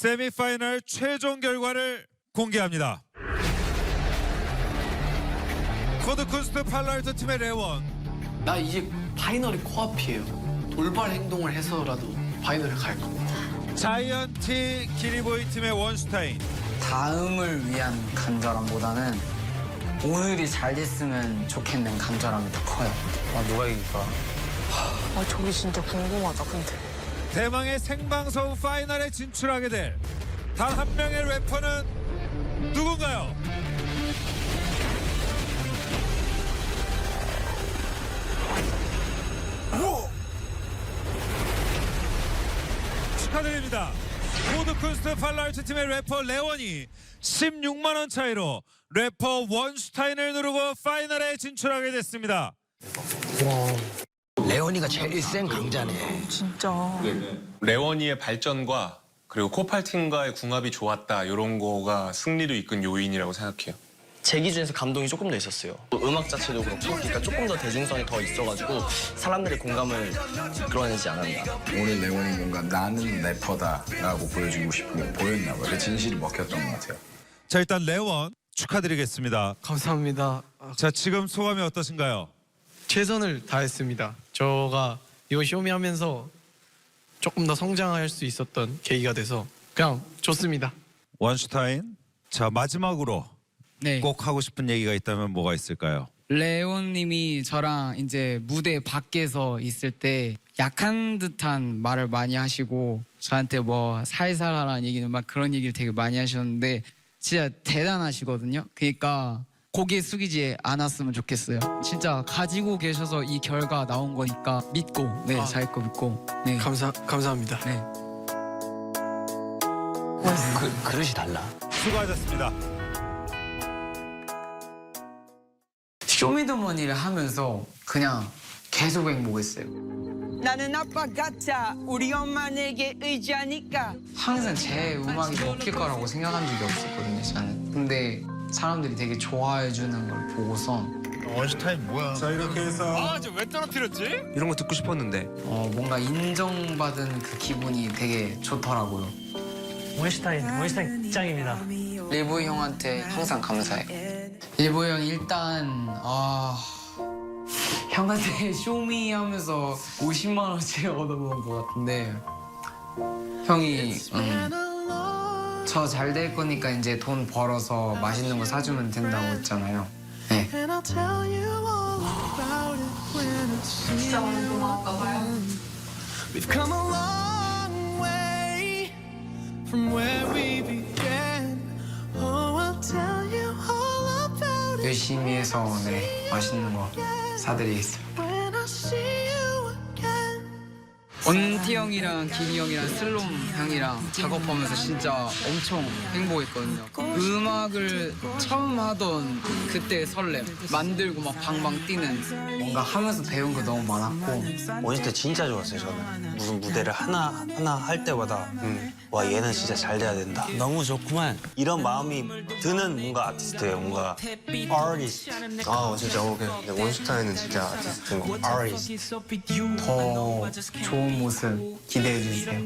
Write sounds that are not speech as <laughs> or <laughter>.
세미파이널 최종 결과를 공개합니다. 코드쿤스트 팔라르트 팀의 레원, 나 이제 파이널이 코앞이에요. 돌발 행동을 해서라도 파이널을 갈 겁니다. 자이언티 기리보이 팀의 원슈타인, 다음을 위한 간절함보다는 오늘이 잘 됐으면 좋겠는 간절함이 더 커요. 아, 누가 이길까? 아, 저기 진짜 궁금하다, 근데. 대망의 생방송 파이널에 진출하게 될 단 한 명의 래퍼는 누군가요? 축하드립니다. 코드쿤스트 팔라르트 팀의 래퍼 레원이 16만 원 차이로 래퍼 원슈타인을 누르고 파이널에 진출하게 됐습니다. 레온이가 제일 센 강자네. 진짜. 레원이의 발전과 그리고 코팔팀과의 궁합이 좋았다 이런 거가 승리를 이끈 요인이라고 생각해요. 제 기준에서 감동이 조금 더 있었어요. 음악 자체도 그렇고, 그러니까 조금 더 대중성이 더 있어가지고 사람들의 공감을 끌어내지 않았나. 오늘 레원이 뭔가 나는 래퍼다라고 보여주고 싶고 보였나 봐요. 그 진실이 먹혔던 것 같아요. 자 일단 레원 축하드리겠습니다. 감사합니다. 아, 자 지금 소감이 어떠신가요? 최선을 다했습니다. 저가 이거 쇼미 하면서 조금 더 성장할 수 있었던 계기가 돼서 그냥 좋습니다. 원슈타인. 자 마지막으로 네. 꼭 하고 싶은 얘기가 있다면 뭐가 있을까요? 레온님이 저랑 이제 무대 밖에서 있을 때 약한 듯한 말을 많이 하시고 저한테 뭐 살살하라는 얘기는 막 그런 얘기를 되게 많이 하셨는데 진짜 대단하시거든요. 그러니까 고개 숙이지 않았으면 좋겠어요. 진짜 가지고 계셔서 이 결과 나온 거니까 믿고 네 아. 자기 거 믿고 네. 감사 감사합니다. 네. 그, 그릇이 달라. 수고하셨습니다. 쇼미더머니를 하면서 그냥 계속 행복했어요. 나는 아빠 같아 우리 엄마 내게 의지하니까 항상 제 음악이 먹힐 거라고 생각한 적이 없었거든요, 저는. 근데 사람들이 되게 좋아해 주는 걸 보고서 자 이렇게 해서 이런 거 듣고 싶었는데. 어, 뭔가 인정받은 그 기분이 되게 좋더라고요. 원슈타인, 원슈타인 짱입니다. 일보이 형한테 항상 감사해. 일보이 형 일단 아 형한테 <laughs> 쇼미 하면서 50만 원씩 얻어먹은 것 같은데 형이 음, 저 잘 될 거니까 이제 돈 벌어서 맛있는 거 사주면 된다고 했잖아요. 네. 진짜 고마웠까 봐요. We've come a long way from where we began Oh I'll tell you all about it 열심히 해서 네 맛있는 거 사드리겠습니다. 원티 형이랑 기니 형이랑 슬롬 형이랑 작업하면서 진짜 엄청 행복했거든요. 음악을 처음 하던 그때 설렘, 만들고 막 방방 뛰는 뭔가 하면서 배운 거 너무 많았고 원슈타인 진짜 좋았어요, 저는. 무슨 무대를 하나, 하나 할 때마다, 음, 와, 얘는 진짜 잘 돼야 된다. 너무 좋구만. 이런 마음이 드는 뭔가 아티스트예요, 뭔가. 아티스트. 아, 진짜, 오케이. 원슈타인은 진짜 아티스트고, 아티스트. 더 좋은 모습 기대해 주세요.